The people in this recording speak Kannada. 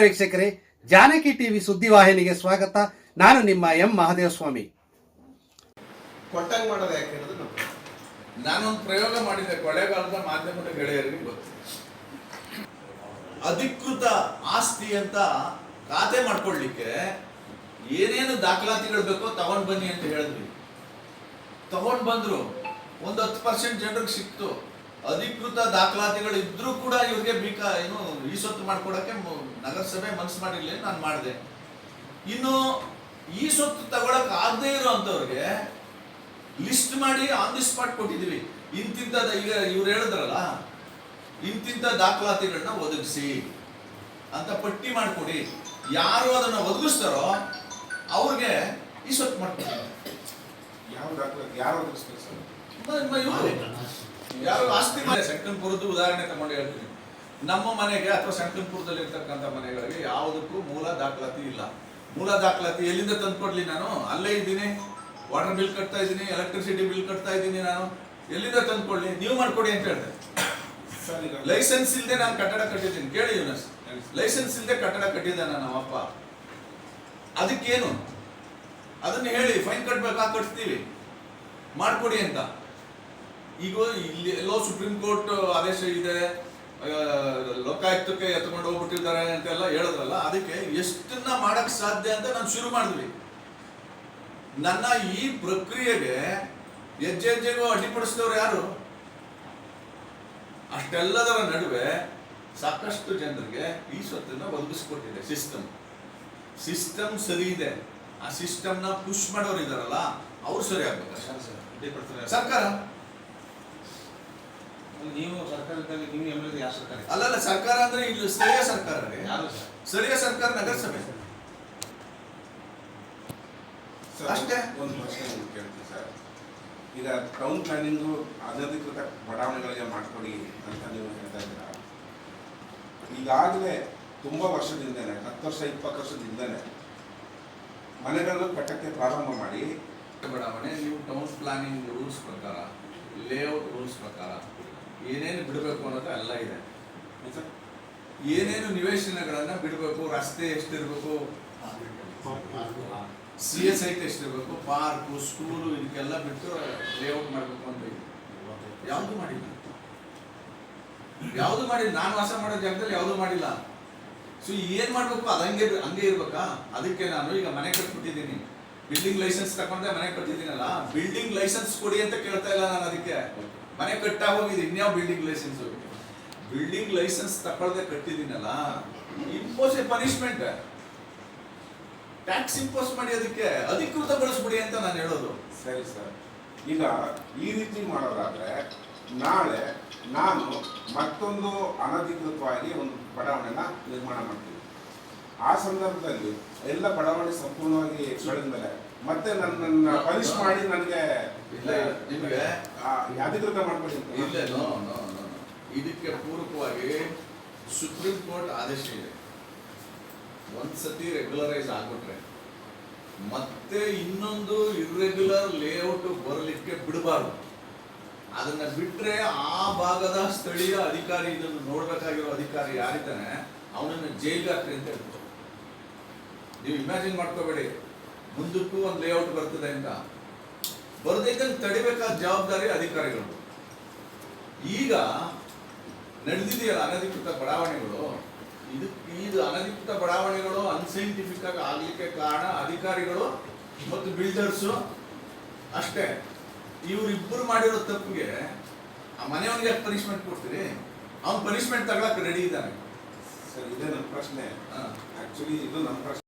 ವೀಕ್ಷಕರೇ. ಜಾನಕಿ ಟಿವಿ ಸುದ್ದಿವಾಹಿನಿಗೆ ಸ್ವಾಗತ. ನಾನು ನಿಮ್ಮ ಎಂ ಮಹದೇವಸ್ವಾಮಿ. ಕೊಟ್ಟಂಗ್ ಮಾಡೋದು ಯಾಕೆ ಹೇಳಿದ್ರು. ನಾನೊಂದು ಪ್ರಯೋಗ ಮಾಡಿದ್ದೆ ಕೊಳೆಗಾಲದ ಮಾಧ್ಯಮದ ಗೆಳೆಯರಿಗೆ ಗೊತ್ತು. ಅಧಿಕೃತ ಆಸ್ತಿ ಅಂತ ಖಾತೆ ಮಾಡ್ಕೊಳ್ಲಿಕ್ಕೆ ಏನೇನು ದಾಖಲಾತಿಗಳು ಬೇಕೋ ತಗೊಂಡ್ ಬನ್ನಿ ಅಂತ ಹೇಳಿದ್ವಿ. ತಗೊಂಡ್ ಬಂದ್ರು. ಒಂದ್ ಹತ್ತು ಪರ್ಸೆಂಟ್ ಜನರಿಗೆ ಸಿಕ್ತು. ಅಧಿಕೃತ ದಾಖಲಾತಿಗಳು ಇದ್ರೂ ಕೂಡ ಇವ್ರಿಗೆ ಬೇಕಾ ಏನು ಈ ಸೊತ್ತು ಮಾಡ್ಕೊಡಕ್ಕೆ ಮ- ನಗರಸಭೆ ಮನಸ್ಸು ಮಾಡಿರ್ಲಿ ನಾನು ಮಾಡಿದೆ. ಇನ್ನು ಈ ಸೊತ್ತು ತಗೊಳಕ್ ಆಗದೆ ಇರೋಂಥವ್ರಿಗೆ ಲಿಸ್ಟ್ ಮಾಡಿ ಆನ್ ದಿ ಸ್ಪಾಟ್ ಕೊಟ್ಟಿದ್ದೀವಿ. ಇಂತಿಂತ ಈಗ ಇವ್ರು ಹೇಳಿದ್ರಲ್ಲ ಇಂತಿಂತ ದಾಖಲಾತಿಗಳನ್ನ ಒದಗಿಸಿ ಅಂತ ಪಟ್ಟಿ ಮಾಡಿಕೊಡಿ. ಯಾರು ಅದನ್ನ ಒದಗಿಸ್ತಾರೋ ಅವ್ರಿಗೆ ಈ ಸೊತ್ತು ಮಾಡ್ಕೊಡಿ. ಯಾವ ದಾಖಲೆ ಯಾರು ಒದಗಿಸ್ಬೇಕು ಸರ್. ಯಾರು ಆಸ್ತಿ ಮನೆ ಸಂಕಲ್ಪುರದ್ದು ಉದಾಹರಣೆ ತಗೊಂಡು ಹೇಳ್ತೀನಿ. ನಮ್ಮ ಮನೆಗೆ ಅಥವಾ ಸಂಕನಪುರದಲ್ಲಿ ಇರ್ತಕ್ಕಂಥ ಮನೆಗಳಿಗೆ ಯಾವುದಕ್ಕೂ ಮೂಲ ದಾಖಲಾತಿ ಇಲ್ಲ. ಮೂಲ ದಾಖಲಾತಿ ಎಲ್ಲಿಂದ ತಂದ್ಕೊಡ್ಲಿ ನಾನು? ಅಲ್ಲೇ ಇದ್ದೀನಿ. ವಾಟರ್ ಬಿಲ್ ಕಟ್ತಾ ಇದ್ದೀನಿ ಎಲೆಕ್ಟ್ರಿಸಿಟಿ ಬಿಲ್ ಕಟ್ತಾ ಇದ್ದೀನಿ ನಾನು. ಎಲ್ಲಿಂದ ತಂದ್ಕೊಳ್ಳಿ ನೀವು ಮಾಡ್ಕೊಡಿ ಅಂತ ಹೇಳಿದೆ. ಲೈಸೆನ್ಸ್ ಇಲ್ಲದೆ ನಾನು ಕಟ್ಟಡ ಕಟ್ಟಿದ್ದೀನಿ. ಕೇಳಿ ಯುನಸ್. ಲೈಸೆನ್ಸ್ ಇಲ್ಲದೆ ಕಟ್ಟಡ ಕಟ್ಟಿದ್ದಾನ ನಮ್ಮಪ್ಪ ಅದಕ್ಕೇನು? ಅದನ್ನ ಹೇಳಿ ಫೈನ್ ಕಟ್ಬೇಕಾ? ಕಟ್ತೀವಿ ಮಾಡ್ಕೊಡಿ ಅಂತ. ಈಗ ಇಲ್ಲಿ ಎಲ್ಲೋ ಸುಪ್ರೀಂ ಕೋರ್ಟ್ ಆದೇಶ ಇದೆ. ಲೋಕಾಯುಕ್ತಕ್ಕೆ ಎತ್ಕೊಂಡು ಹೋಗ್ಬಿಟ್ಟಿದ್ದಾರೆ ಅಂತೆಲ್ಲ ಹೇಳಿದ್ರಲ್ಲ ಅದಕ್ಕೆ ಎಷ್ಟನ್ನ ಮಾಡಕ್ ಸಾಧ್ಯ ಅಂತ ನಾನು ಶುರು ಮಾಡಿದ್ವಿ. ನನ್ನ ಈ ಪ್ರಕ್ರಿಯೆಗೆ ಹೆಜ್ಜೆ ಹೆಜ್ಜೆಗೂ ಅಡ್ಡಿಪಡಿಸಿದವ್ರು ಯಾರು? ಅಷ್ಟೆಲ್ಲದರ ನಡುವೆ ಸಾಕಷ್ಟು ಜನರಿಗೆ ಈ ಸ್ವತ್ತನ್ನ ಒದಗಿಸ್ಕೊಟ್ಟಿದೆ ಸಿಸ್ಟಮ್. ಸಿಸ್ಟಮ್ ಸರಿ ಇದೆ. ಆ ಸಿಸ್ಟಮ್ನ ಪುಷ್ ಮಾಡೋರು ಇದಾರಲ್ಲ ಅವ್ರು ಸರಿ ಆಗ್ಬೇಕು. ಸರ್ಕಾರ? ನೀವು ಸರ್ಕಾರದಲ್ಲಿ ನೀವು ಎಂ ಎಲ್ ಯಾವ ಸರ್ಕಾರ? ಅಲ್ಲಲ್ಲ ಸರ್ಕಾರ ಅಂದ್ರೆ ಇಲ್ಲಿ ಸ್ಥಳೀಯ ಸರ್ಕಾರ ರೀ. ಯಾರು ಸರ್? ಸ್ಥಳೀಯ ಸರ್ಕಾರ ನಗರಸಭೆ. ಸರ್, ಅಷ್ಟೇ. ಒಂದು ಪ್ರಶ್ನೆ ನಿಮ್ಗೆ ಕೇಳ್ತೀನಿ ಸರ್. ಈಗ ಟೌನ್ ಪ್ಲಾನಿಂಗು ಅನಧಿಕೃತ ಬಡಾವಣೆಗಳಿಗೆ ಮಾಡ್ಕೊಡಿ ಅಂತ ನೀವು ಹೇಳ್ತಾ ಇದ್ದೀರಾ? ಈಗಾಗಲೇ ತುಂಬಾ ವರ್ಷದಿಂದನೇ ಹತ್ತು ವರ್ಷ ಇಪ್ಪತ್ತು ವರ್ಷದಿಂದನೇ ಮನೆಗಳನ್ನು ಕಟ್ಟಕ್ಕೆ ಪ್ರಾರಂಭ ಮಾಡಿ. ಬಡಾವಣೆ ನೀವು ಟೌನ್ ಪ್ಲಾನಿಂಗ್ ರೂಲ್ಸ್ ಪ್ರಕಾರ ಲೇಔಟ್ ರೂಲ್ಸ್ ಪ್ರಕಾರ ಏನೇನು ಬಿಡಬೇಕು ಅನ್ನೋದು ಎಲ್ಲ ಇದೆ. ಏನೇನು ನಿವೇಶನಗಳನ್ನ ಬಿಡಬೇಕು, ರಸ್ತೆ ಎಷ್ಟಿರಬೇಕು, ಸಿ ಎಸ್ ಐಟ್ ಎಷ್ಟಿರಬೇಕು, ಪಾರ್ಕು, ಸ್ಕೂಲು, ಇದಕ್ಕೆಲ್ಲ ಬಿಟ್ಟು ಲೇಔಟ್ ಮಾಡಬೇಕು ಅಂತ ಇದೆ. ಯಾವುದು ಮಾಡಿಲ್ಲ? ಯಾವುದು ಮಾಡಿಲ್ಲ? ನಾನು ವಾಸ ಮಾಡೋ ಜಾಗದಲ್ಲಿ ಯಾವುದು ಮಾಡಿಲ್ಲ? ಸೊ ಏನ್ ಮಾಡ್ಬೇಕು? ಅದು ಹಂಗೆ ಹಂಗೆ ಇರ್ಬೇಕಾ? ಅದಕ್ಕೆ ನಾನು ಈಗ ಮನೆ ಕಟ್ಬಿಟ್ಟಿದ್ದೀನಿ. ಬಿಲ್ಡಿಂಗ್ ಲೈಸೆನ್ಸ್ ತಗೊಂಡೆ ಮನೆ ಕಟ್ಟಿದ್ದೀನಲ್ಲ, ಬಿಲ್ಡಿಂಗ್ ಲೈಸೆನ್ಸ್ ಕೊಡಿ ಅಂತ ಕೇಳ್ತಾ ಇಲ್ಲ ನಾನು ಅದಕ್ಕೆ. ಮನೆ ಕಟ್ಟಾಗ ಹೋಗಿದೆ ಇನ್ಯಾವ ಬಿಲ್ಡಿಂಗ್ ಲೈಸೆನ್ಸ್ ಬಿಲ್ಡಿಂಗ್ ಲೈಸೆನ್ಸ್ ತಕೊಳ್ಳದೆ ಕಟ್ಟಿದ್ದೀನಲ್ಲ impose a punishment tax impose ಮಾಡಿ ಅದಕ್ಕೆ ಅಧಿಕೃತಗೊಳಿಸ್ಬಿಡಿ ಅಂತ ನಾನು ಹೇಳೋದು. ಸರಿ ಸರ್ ಈಗ ಈ ರೀತಿ ಮಾಡೋದಾದ್ರೆ, ನಾಳೆ ನಾನು ಮತ್ತೊಂದು ಅನಧಿಕೃತವಾಗಿ ಒಂದು ಬಡಾವಣೆನ ನಿರ್ಮಾಣ ಮಾಡ್ತೀನಿ. ಆ ಸಂದರ್ಭದಲ್ಲಿ ಎಲ್ಲ ಬಡಾವಣೆ ಸಂಪೂರ್ಣವಾಗಿ ಬೆಳೆದ ಮೇಲೆ ಮತ್ತೆ ನನ್ನನ್ನ ಪನಿಷ್ ಮಾಡಿ ನನಗೆ ಇಲ್ಲ, ನಿಮಗೆ ಅಧಿಕೃತ. ಇಲ್ಲ ನೋ ನೋ ನೋ ಇದಕ್ಕೆ ಪೂರಕವಾಗಿ ಸುಪ್ರೀಂ ಕೋರ್ಟ್ ಆದೇಶ ಇದೆ. ಒಂದ್ಸತಿ ರೆಗ್ಯುಲರೈಸ್ ಆಗ್ಬಿಟ್ರೆ ಮತ್ತೆ ಇನ್ನೊಂದು ಇರ್ರೆಗ್ಯುಲರ್ ಲೇಔಟ್ ಬರಲಿಕ್ಕೆ ಬಿಡಬಾರ್ದು. ಅದನ್ನ ಬಿಟ್ರೆ ಆ ಭಾಗದ ಸ್ಥಳೀಯ ಅಧಿಕಾರಿ ಇದನ್ನು ನೋಡ್ಬೇಕಾಗಿರೋ ಅಧಿಕಾರಿ ಯಾರಿದ್ದಾನೆ ಅವನನ್ನ ಜೈಲ್ಗೆ ಹಾಕ್ರಿ ಅಂತ ಹೇಳ್ತಾರೆ ನೀವು ಇಮ್ಯಾಜಿನ್ ಮಾಡ್ಕೋಬೇಡಿ. ಮುಂದಕ್ಕೂ ಒಂದು ಲೇಔಟ್ ಬರ್ತದೆ ಅಂತ. ಬರದಿದ್ದಂಗೆ ತಡಿಬೇಕಾದ ಜವಾಬ್ದಾರಿ ಅಧಿಕಾರಿಗಳು ಈಗ ನಡೆದಿದೆಯಲ್ಲ ಅನಧಿಕೃತ ಬಡಾವಣೆಗಳು? ಇದು ಇದು ಅನಧಿಕೃತ ಬಡಾವಣೆಗಳು ಅನ್ಸೈಂಟಿಫಿಕ್ ಆಗಿ ಆಗಲಿಕ್ಕೆ ಕಾರಣ ಅಧಿಕಾರಿಗಳು ಮತ್ತು ಬಿಲ್ಡರ್ಸು ಅಷ್ಟೇ. ಇವರಿಬ್ಬರು ಮಾಡಿರೋ ತಪ್ಪಿಗೆ ಆ ಮನೆಯವನಿಗೆ ಪನಿಷ್ಮೆಂಟ್ ಕೊಡ್ತೀರಿ? ಅವ್ನು ಪನಿಷ್ಮೆಂಟ್ ತಗೊಳಕ್ ರೆಡಿ ಇದ್ದಾನೆ. ಸರ್ ಇದೇ ನನ್ನ ಪ್ರಶ್ನೆ. ಆಕ್ಚುಲಿ ಇದು ನನ್ನ ಪ್ರಶ್ನೆ.